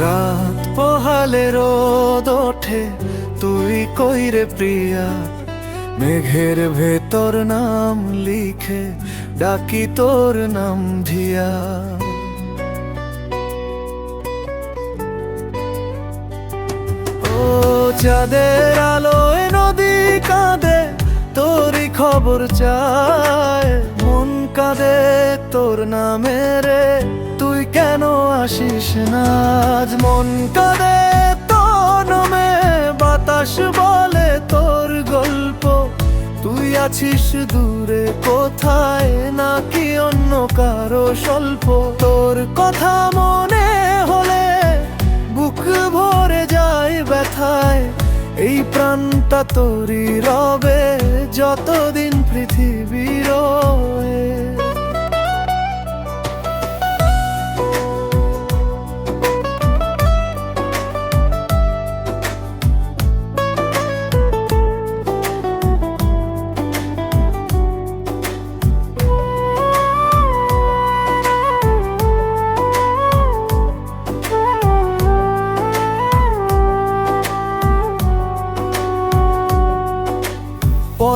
রাত পোহালে রোদ ওঠে, তুই কইরে প্রিয়া? মেঘের ভেতর নাম লিখে ডাকি তোর নাম ধিয়া। ও চাঁদের আলোয় নদী কাঁদে, তোরই খবর চায়। কাঁদে তোর নামে রে, তুই কেন আসিস না? আজ মন কাঁদে তোর নামে, বাতাস বলে তোর গল্প। তুই আছিস দূরে কোথায়, নাকি অন্য কারও স্বল্প? তোর কথা মনে হলে বুক ভরে যায় ব্যথায়। এই প্রাণটা তোরই রবে, যতদিন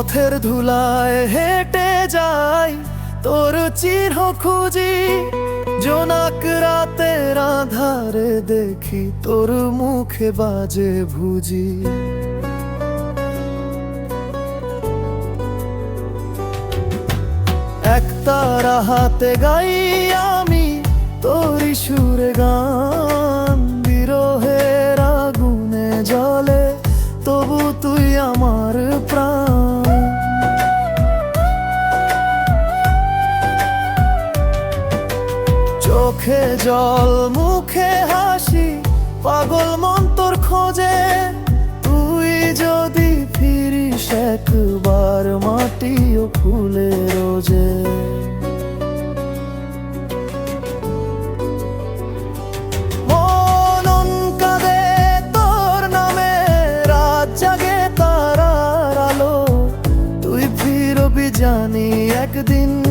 পথের ধুলায় হেঁটে যাই। তোর চিহ্ন খুঁজি, জোনাক রাতের আধারে দেখি তোর মুখে বাজে ভুজি। এক তারা হাতে গাই আমি, তোরই সুরে গান। চোখে জল, মুখে হাসি, পাগল মন তোর খোঁজে। তুই যদি ফিরিস একবার মাটিও ফুলে রোজে। জানি একদিন